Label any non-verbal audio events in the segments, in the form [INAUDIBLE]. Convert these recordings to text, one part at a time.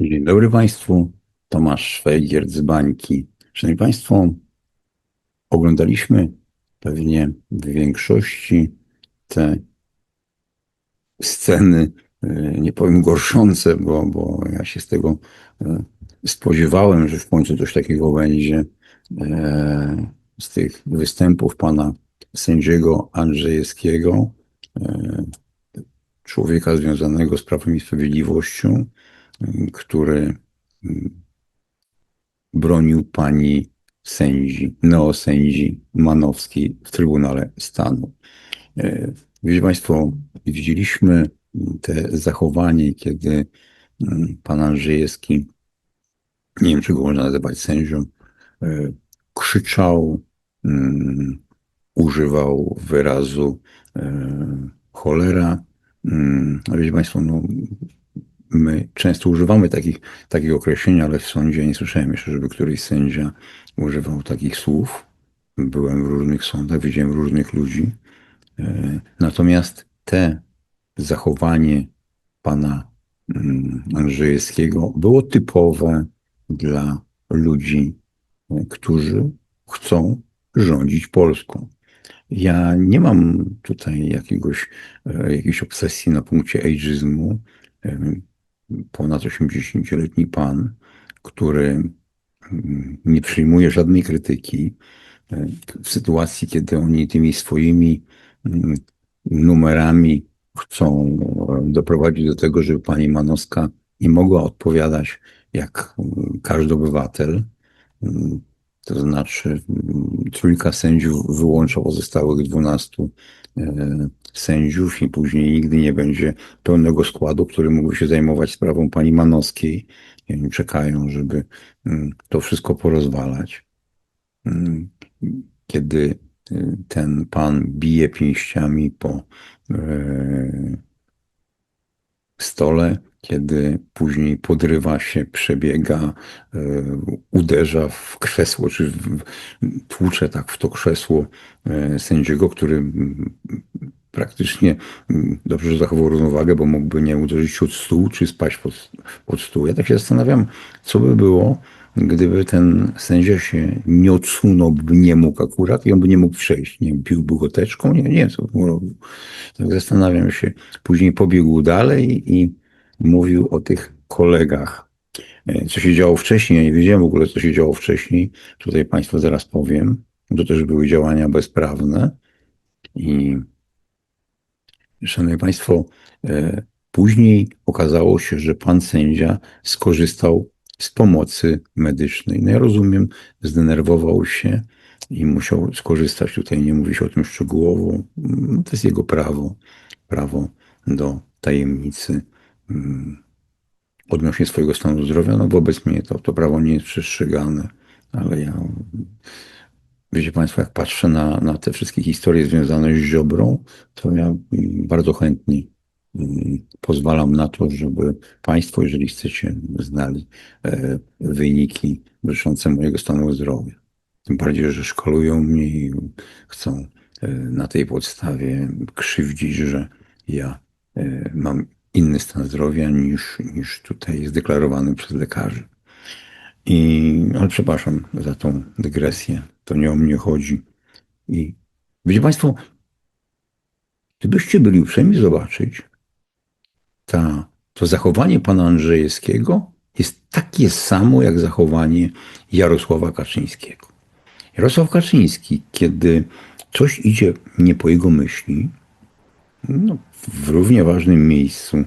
Dzień dobry Państwu. Tomasz Szwajgier z Bańki. Szanowni Państwo, oglądaliśmy pewnie w większości te sceny, e, nie powiem gorszące, bo, bo ja się z tego e, spodziewałem, że w końcu coś takiego będzie. E, Z tych występów pana sędziego Andrzejewskiego, człowieka związanego z Prawem i Sprawiedliwością, który mm, bronił pani sędzi, neosędzi Manowskiej w Trybunale Stanu. E, Wiecie Państwo, widzieliśmy te zachowanie, kiedy mm, pan Andrzejewski, nie wiem, czy go można nazywać sędzią, e, krzyczał, mm, używał wyrazu e, cholera. Wiecie Państwo, no, my często używamy takich, takich określeń, ale w sądzie nie słyszałem jeszcze, żeby któryś sędzia używał takich słów. Byłem w różnych sądach, widziałem różnych ludzi. E, Natomiast te zachowanie pana mm, Andrzejewskiego było typowe dla ludzi, e, którzy chcą rządzić Polską. Ja nie mam tutaj jakiegoś, e, jakiejś obsesji na punkcie ageizmu. Ponad 80-letni pan, który mm, nie przyjmuje żadnej krytyki e, w sytuacji, kiedy oni tymi swoimi mm, numerami chcą e, doprowadzić do tego, żeby pani Manowska nie mogła odpowiadać jak mm, każdy obywatel. To znaczy, trójka sędziów wyłącza pozostałych dwunastu sędziów i później nigdy nie będzie pełnego składu, który mógłby się zajmować sprawą pani Manowskiej. Oni czekają, żeby mm, to wszystko porozwalać. Mm, Kiedy y, ten pan bije pięściami po e, stole, kiedy później podrywa się, przebiega, e, uderza w krzesło, czy tłucze tak w to krzesło e, sędziego, który praktycznie dobrze zachował równowagę, bo mógłby nie uderzyć od stół, czy spaść pod, pod stół. Ja tak się zastanawiam, co by było, gdyby ten sędzia się nie odsunął, by nie mógł akurat i on by nie mógł przejść. Nie piłby go nie, nie co by robił. Tak zastanawiam się. Później pobiegł dalej i mówił o tych kolegach. E, Co się działo wcześniej, ja nie wiedziałem w ogóle, co się działo wcześniej. Tutaj Państwu zaraz powiem. To też były działania bezprawne. I Szanowni Państwo, e, później okazało się, że pan sędzia skorzystał z pomocy medycznej. No ja rozumiem, zdenerwował się i musiał skorzystać. Tutaj nie mówi się o tym szczegółowo. To jest jego prawo. Prawo do tajemnicy odnośnie swojego stanu zdrowia. No wobec mnie to, to prawo nie jest przestrzegane, ale ja Wiecie Państwo, jak patrzę na, na te wszystkie historie związane z Ziobrą, to ja mm, bardzo chętnie mm, pozwalam na to, żeby Państwo, jeżeli chcecie, znali e, wyniki dotyczące mojego stanu zdrowia. Tym bardziej, że szkolują mnie i chcą e, na tej podstawie krzywdzić, że ja e, mam inny stan zdrowia niż, niż tutaj jest deklarowany przez lekarzy. I, ale przepraszam za tą dygresję. To nie o mnie chodzi. I wiecie Państwo, gdybyście byli uprzejmi zobaczyć, ta, to zachowanie pana Andrzejewskiego jest takie samo jak zachowanie Jarosława Kaczyńskiego. Jarosław Kaczyński, kiedy coś idzie nie po jego myśli, no, w równie ważnym miejscu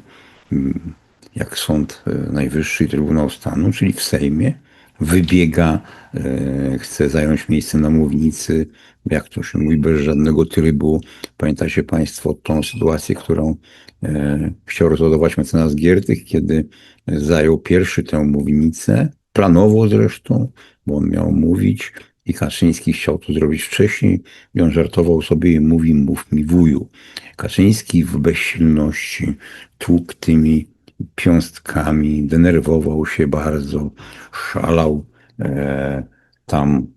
mm, jak Sąd e, Najwyższy i Trybunał Stanu, czyli w Sejmie, wybiega, e, chce zająć miejsce na mównicy, jak to się mówi, bez żadnego trybu. Pamiętacie Państwo tą sytuację, którą e, chciał rozładować mecenas Giertych, kiedy zajął pierwszy tę mównicę, planowo zresztą, bo on miał mówić i Kaczyński chciał to zrobić wcześniej i on żartował sobie i mówi, mów mi wuju. Kaczyński w bezsilności tłukł tymi piąstkami, denerwował się bardzo, szalał, e, tam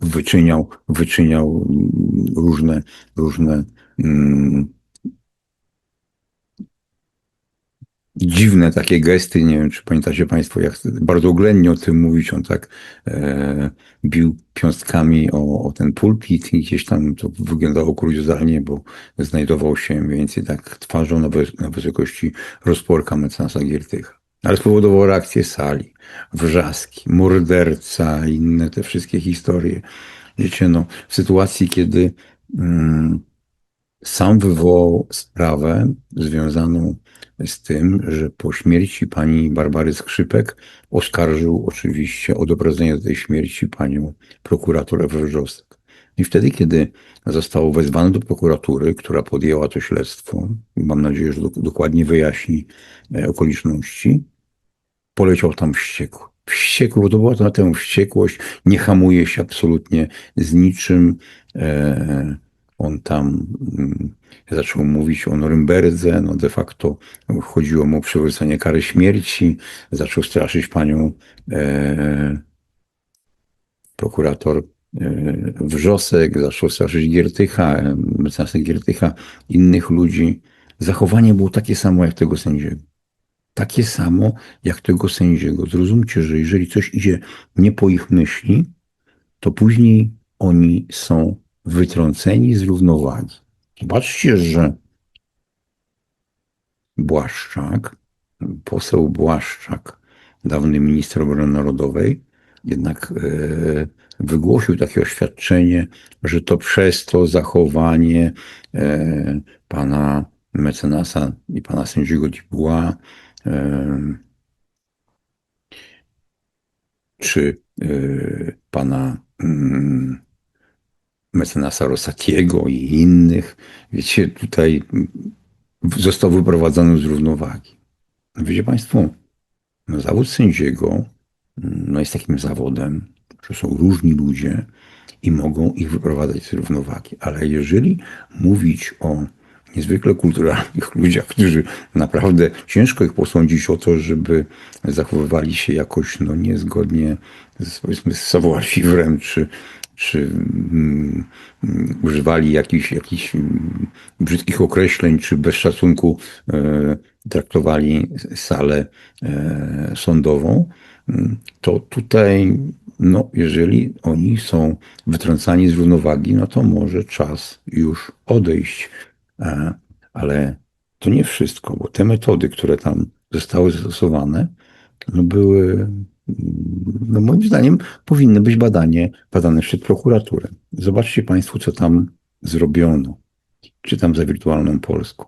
wyczyniał, wyczyniał różne, różne mm, dziwne takie gesty. Nie wiem, czy pamiętacie Państwo, jak bardzo oględnie o tym mówić. On tak e, bił piąstkami o, o ten pulpit i gdzieś tam to wyglądało kuriozalnie, bo znajdował się mniej więcej tak twarzą na, wys na wysokości rozporka mecenasa Giertycha. Ale spowodował reakcję sali, wrzaski, morderca inne te wszystkie historie. Wiecie, no, w sytuacji, kiedy mm, sam wywołał sprawę związaną z tym, że po śmierci pani Barbary Skrzypek oskarżył oczywiście o doprowadzenie do tej śmierci panią prokurator Ewrzostek. I wtedy, kiedy został wezwany do prokuratury, która podjęła to śledztwo, mam nadzieję, że dokładnie wyjaśni e, okoliczności, poleciał tam wściekły. Wściekły, bo to była to na wściekłość, nie hamuje się absolutnie z niczym. E, on tam mm, zaczął mówić o Norymberdze, no de facto chodziło mu o przywrócenie kary śmierci, zaczął straszyć panią e, prokurator e, Wrzosek, zaczął straszyć Giertycha, e, mecenasa Giertycha, innych ludzi. Zachowanie było takie samo jak tego sędziego. Takie samo jak tego sędziego. Zrozumcie, że jeżeli coś idzie nie po ich myśli, to później oni są wytrąceni z równowagi. Zobaczcie, że Błaszczak, poseł Błaszczak, dawny minister obrony narodowej, jednak e, wygłosił takie oświadczenie, że to przez to zachowanie e, pana mecenasa i pana sędziego Dubois e, czy pana mm, mecenasa Rosatiego i innych, wiecie, tutaj został wyprowadzony z równowagi. Wiecie Państwo, no, zawód sędziego no, jest takim zawodem, że są różni ludzie i mogą ich wyprowadzać z równowagi. Ale jeżeli mówić o niezwykle kulturalnych [LAUGHS] ludziach, którzy naprawdę ciężko ich posądzić o to, żeby zachowywali się jakoś no, niezgodnie z, powiedzmy, z savoir-vivre, czy, czy mm, używali jakichś, jakichś mm, brzydkich określeń, czy bez szacunku e, traktowali salę e, sądową, mm, to tutaj, no, jeżeli oni są wytrącani z równowagi, no to może czas już odejść. E, ale to nie wszystko, bo te metody, które tam zostały zastosowane, no były no moim zdaniem powinny być badanie, badane przed prokuraturę. Zobaczcie Państwo, co tam zrobiono. Czytam za wirtualną Polską.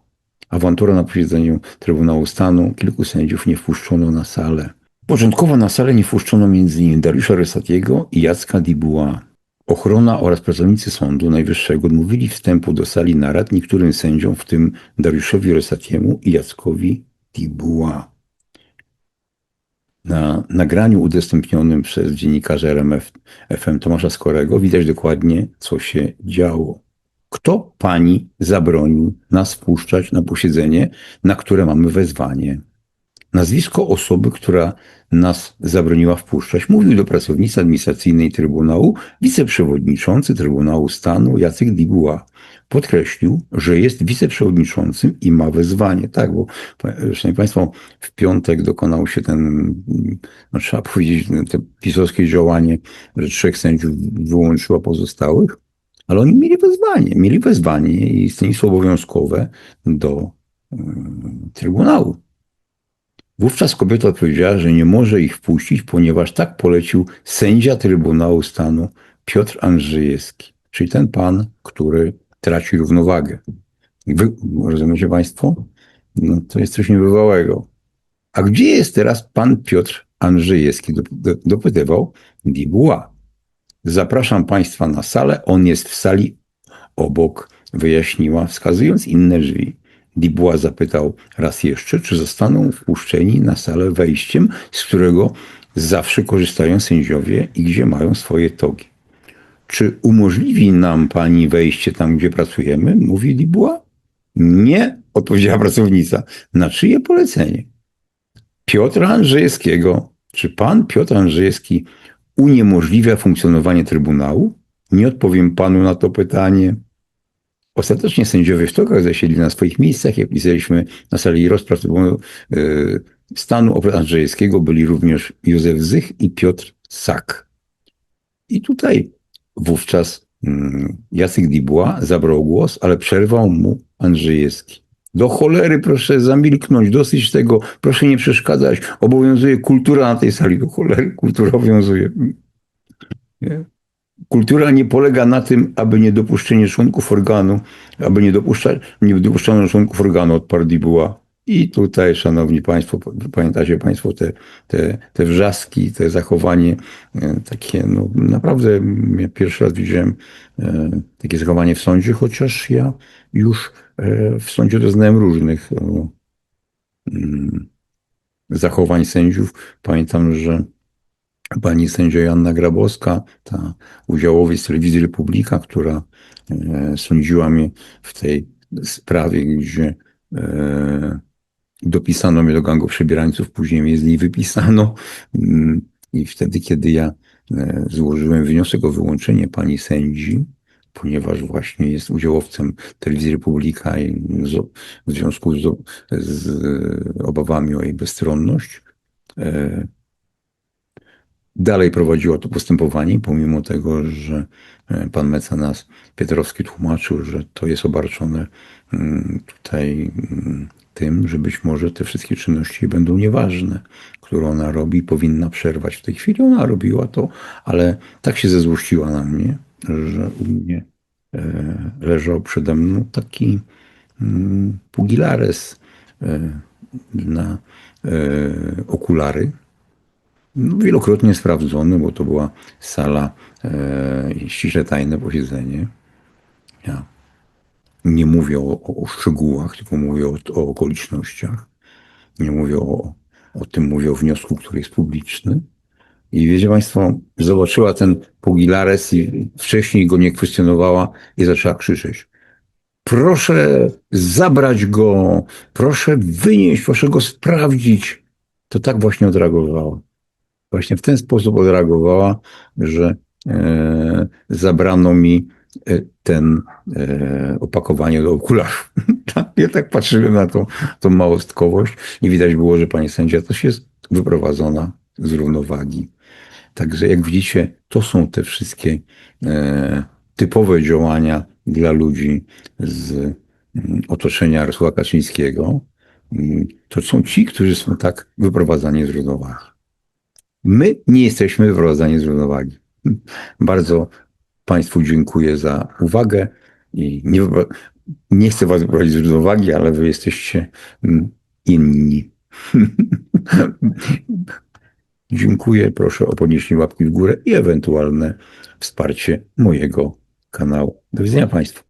Awantura na posiedzeniu Trybunału Stanu. Kilku sędziów nie wpuszczono na salę. Początkowo na salę nie wpuszczono m.in. Dariusza Resatiego i Jacka Dibuła. Ochrona oraz pracownicy Sądu Najwyższego odmówili wstępu do sali narad niektórym sędziom, w tym Dariuszowi Resatiemu i Jackowi Dibuła. Na nagraniu udostępnionym przez dziennikarza RMF FM Tomasza Skorego widać dokładnie, co się działo. Kto pani zabronił nas wpuszczać na posiedzenie, na które mamy wezwanie? Nazwisko osoby, która nas zabroniła wpuszczać, mówił do pracownicy administracyjnej Trybunału wiceprzewodniczący Trybunału Stanu Jacek Dibuła. Podkreślił, że jest wiceprzewodniczącym i ma wezwanie. Tak, bo szanowni Państwo, w piątek dokonał się ten, no trzeba powiedzieć, te pisowskie działanie, że trzech sędziów wyłączyło pozostałych, ale oni mieli wezwanie. Mieli wezwanie i jest obowiązkowe do y, Trybunału. Wówczas kobieta odpowiedziała, że nie może ich wpuścić, ponieważ tak polecił sędzia Trybunału Stanu Piotr Andrzejewski, czyli ten pan, który traci równowagę. Wy, rozumiecie Państwo? No, to jest coś niebywałego. A gdzie jest teraz pan Piotr Andrzejewski? Dopytywał Dibuła. Zapraszam Państwa na salę. On jest w sali obok, wyjaśniła, wskazując inne drzwi. Dibuła zapytał raz jeszcze, czy zostaną wpuszczeni na salę wejściem, z którego zawsze korzystają sędziowie i gdzie mają swoje togi. Czy umożliwi nam pani wejście tam, gdzie pracujemy? Mówi Dibuła. Nie, odpowiedziała pracownica. Na czyje polecenie? Piotra Andrzejewskiego. Czy pan Piotr Andrzejewski uniemożliwia funkcjonowanie Trybunału? Nie odpowiem panu na to pytanie. Ostatecznie sędziowie w tokach zasiedli na swoich miejscach. Jak pisaliśmy na sali rozpraw było, e, stanu andrzejewskiego byli również Józef Zych i Piotr Sak. I tutaj wówczas mm, Jacek Dibła zabrał głos, ale przerwał mu Andrzejewski. Do cholery proszę zamilknąć, dosyć tego, proszę nie przeszkadzać. Obowiązuje kultura na tej sali. Do cholery kultura obowiązuje. Nie? Kultura nie polega na tym, aby nie dopuszczenie członków organu, aby nie, dopuszczać, nie dopuszczano członków organu od partii była. I tutaj, szanowni państwo, pamiętacie państwo te, te, te wrzaski, te zachowanie e, takie, no naprawdę, ja pierwszy raz widziałem e, takie zachowanie w sądzie, chociaż ja już e, w sądzie doznałem różnych mm, zachowań sędziów. Pamiętam, że pani sędzia Joanna Grabowska, ta udziałowiec telewizji Republika, która e, sądziła mnie w tej sprawie, gdzie e, dopisano mnie do gangu przebierańców, później mnie z niej wypisano. Mm, I wtedy, kiedy ja e, złożyłem wniosek o wyłączenie pani sędzi, ponieważ właśnie jest udziałowcem telewizji Republika i w związku z, z obawami o jej bezstronność, dalej prowadziła to postępowanie, pomimo tego, że e, pan mecenas Pietrowski tłumaczył, że to jest obarczone mm, tutaj mm, tym, że być może te wszystkie czynności będą nieważne, które ona robi, powinna przerwać. W tej chwili ona robiła to, ale tak się zezłościła na mnie, że u mnie e, leżał przede mną taki mm, pugilares e, na okulary, wielokrotnie sprawdzony, bo to była sala e, ściśle tajne posiedzenie. Ja nie mówię o, o szczegółach, tylko mówię o, o okolicznościach. Nie mówię o, o tym, mówię o wniosku, który jest publiczny. I wiecie Państwo, zobaczyła ten Pugilares i wcześniej go nie kwestionowała i zaczęła krzyczeć. Proszę zabrać go, proszę wynieść, proszę go sprawdzić. To tak właśnie odreagowała właśnie w ten sposób odreagowała, że e, zabrano mi e, ten e, opakowanie do okularów. [LAUGHS] ja tak patrzyłem na tą, tą małostkowość i widać było, że pani sędzia też jest wyprowadzona z równowagi. Także jak widzicie, to są te wszystkie e, typowe działania dla ludzi z mm, otoczenia Jarosława Kaczyńskiego. Mm, to są ci, którzy są tak wyprowadzani z równowagi. My nie jesteśmy wyprowadzani z równowagi. Bardzo Państwu dziękuję za uwagę i nie, nie chcę Was wyprowadzić z równowagi, ale Wy jesteście mm, inni. [LAUGHS] dziękuję, proszę o podniesienie łapki w górę i ewentualne wsparcie mojego kanału. Do widzenia Państwu.